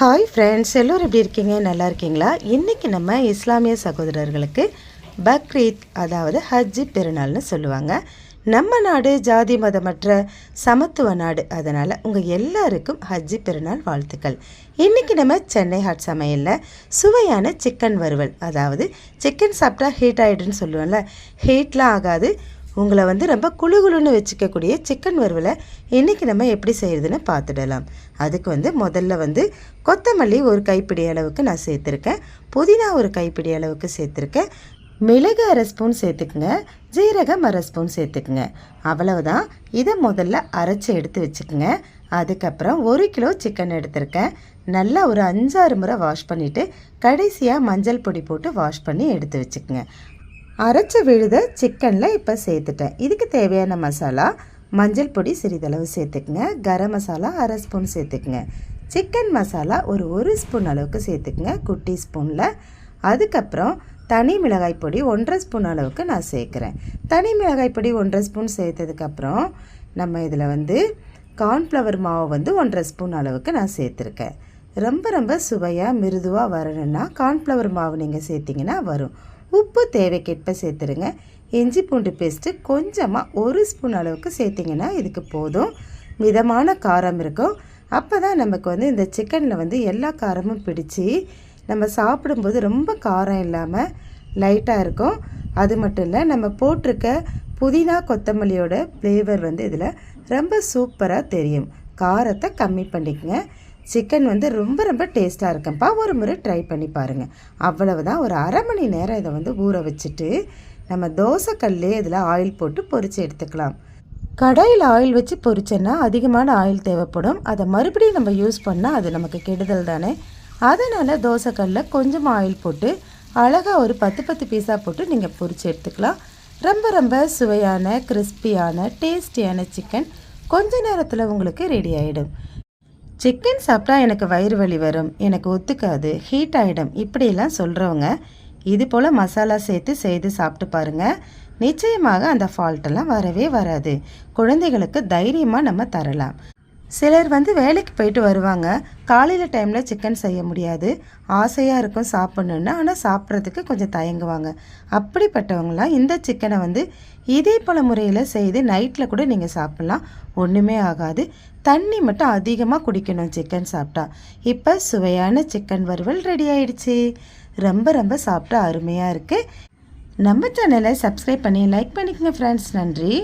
Hi friends எல்லோரும் எப்படி இருக்கீங்க? நல்லா இருக்கீங்களா? இன்றைக்கி நம்ம இஸ்லாமிய சகோதரர்களுக்கு பக்ரீத் அதாவது ஹஜ்ஜி பெருநாள்னு சொல்லுவாங்க. நம்ம நாடு ஜாதி மதமற்ற சமத்துவ நாடு. அதனால் உங்கள் எல்லாருக்கும் ஹஜ்ஜி பெருநாள் வாழ்த்துக்கள். இன்றைக்கி நம்ம சென்னை ஹாட் சமையலில் சுவையான சிக்கன் வறுவல். அதாவது சிக்கன் சாப்பிட்டா ஹீட் ஆகிடுன்னு சொல்லுவோம்ல. ஹீட்லாம் ஆகாது. உங்களை வந்து ரொம்ப குழு குழுன்னு வச்சுக்கக்கூடிய சிக்கன் வறுவலை இன்றைக்கி நம்ம எப்படி செய்கிறதுன்னு பார்த்துடலாம். அதுக்கு வந்து முதல்ல வந்து கொத்தமல்லி ஒரு கைப்பிடி அளவுக்கு நான் சேர்த்துருக்கேன். புதினா ஒரு கைப்பிடி அளவுக்கு சேர்த்துருக்கேன். மிளகு அரை ஸ்பூன் சேர்த்துக்குங்க. ஜீரகம் அரை ஸ்பூன் சேர்த்துக்குங்க. அவ்வளவுதான். இதை முதல்ல அரைச்சி எடுத்து வச்சுக்கோங்க. அதுக்கப்புறம் ஒரு கிலோ சிக்கன் எடுத்திருக்கேன். நல்லா ஒரு அஞ்சாறு முறை வாஷ் பண்ணிவிட்டு கடைசியாக மஞ்சள் பொடி போட்டு வாஷ் பண்ணி எடுத்து வச்சுக்கோங்க. அரைச்ச விழுத சிக்கனில் இப்போ சேர்த்துட்டேன். இதுக்கு தேவையான மசாலா மஞ்சள் பொடி சிறிதளவு சேர்த்துக்குங்க. கரம் மசாலா அரை ஸ்பூன் சேர்த்துக்குங்க. சிக்கன் மசாலா ஒரு ஒரு ஸ்பூன் அளவுக்கு சேர்த்துக்குங்க. குட்டி ஸ்பூனில். அதுக்கப்புறம் தனி மிளகாய் பொடி ஒன்றரை ஸ்பூன் அளவுக்கு நான் சேர்க்குறேன். தனி மிளகாய் பொடி ஒன்றரை ஸ்பூன் சேர்த்ததுக்கப்புறம் நம்ம இதில் வந்து கார்ன்ஃப்ளவர் மாவு வந்து ஒன்றரை ஸ்பூன் அளவுக்கு நான் சேர்த்துருக்கேன். ரொம்ப ரொம்ப சுவையாக மிருதுவாக வரணுன்னா கார்ன்ஃப்ளவர் மாவு நீங்கள் சேர்த்திங்கன்னா வரும். உப்பு தேவைக்கேற்ப சேர்த்துருங்க. இஞ்சி பூண்டு பேஸ்ட்டு கொஞ்சமாக ஒரு ஸ்பூன் அளவுக்கு சேர்த்திங்கன்னா இதுக்கு போதும். மிதமான காரம் இருக்கும். அப்போ தான் நமக்கு வந்து இந்த சிக்கனில் வந்து எல்லா காரமும் பிடிச்சி நம்ம சாப்பிடும்போது ரொம்ப காரம் இல்லாமல் லைட்டாக இருக்கும். அது மட்டும் இல்லை நம்ம போட்டிருக்க புதினா கொத்தமல்லியோட ஃப்ளேவர் வந்து இதில் ரொம்ப சூப்பராக தெரியும். காரத்தை கம்மி பண்ணிக்கங்க. சிக்கன் வந்து ரொம்ப ரொம்ப டேஸ்ட்டாக இருக்கும்ப்பா ஒரு முறை ட்ரை பண்ணி பாருங்கள் அவ்வளவு தான் ஒரு அரை மணி நேரம் இதை வந்து ஊற வச்சுட்டு நம்ம தோசைக்கல்லே இதில் ஆயில் போட்டு பொறிச்சு எடுத்துக்கலாம். கடாயில் ஆயில் வச்சு பொரிச்சோன்னா அதிகமான ஆயில் தேவைப்படும். அதை மறுபடியும் நம்ம யூஸ் பண்ணால் அது நமக்கு கெடுதல் தானே. அதனால் தோசைக்கல்லில் கொஞ்சம் ஆயில் போட்டு அழகாக ஒரு பத்து பத்து பீஸாக போட்டு நீங்கள் பொரித்து எடுத்துக்கலாம். ரொம்ப ரொம்ப சுவையான கிறிஸ்பியான டேஸ்டியான சிக்கன் கொஞ்ச நேரத்தில் உங்களுக்கு ரெடி ஆகிடும் சிக்கன் சாப்பிட்டா எனக்கு வயிறு வலி வரும். எனக்கு ஒத்துக்காது. ஹீட் ஆகிடும் இப்படியெல்லாம் சொல்கிறவங்க இது போல் மசாலா சேர்த்து செய்து சாப்பிட்டு பாருங்கள் நிச்சயமாக அந்த ஃபால்ட்டெல்லாம் வரவே வராது. குழந்தைகளுக்கு தைரியமாக நம்ம தரலாம். சிலர் வந்து வேலைக்கு போயிட்டு வருவாங்க. காலையில் டைமில் சிக்கன் செய்ய முடியாது. ஆசையாக இருக்கும் சாப்பிட்ணுன்னு ஆனால் சாப்பிட்றதுக்கு கொஞ்சம் தயங்குவாங்க. அப்படிப்பட்டவங்களாம் இந்த சிக்கனை வந்து இதே பல முறையில் செய்து நைட்டில் கூட நீங்கள் சாப்பிட்லாம். ஒன்றுமே ஆகாது. தண்ணி மட்டும் அதிகமாக குடிக்கணும் சிக்கன் சாப்பிட்டா. இப்போ சுவையான சிக்கன் வறுவல் ரெடி ஆயிடுச்சு. ரொம்ப ரொம்ப சாப்பிட்டா அருமையாக இருக்குது நம்ம சேனலை சப்ஸ்கிரைப் பண்ணி லைக் பண்ணிக்கோங்க ஃப்ரெண்ட்ஸ் நன்றி.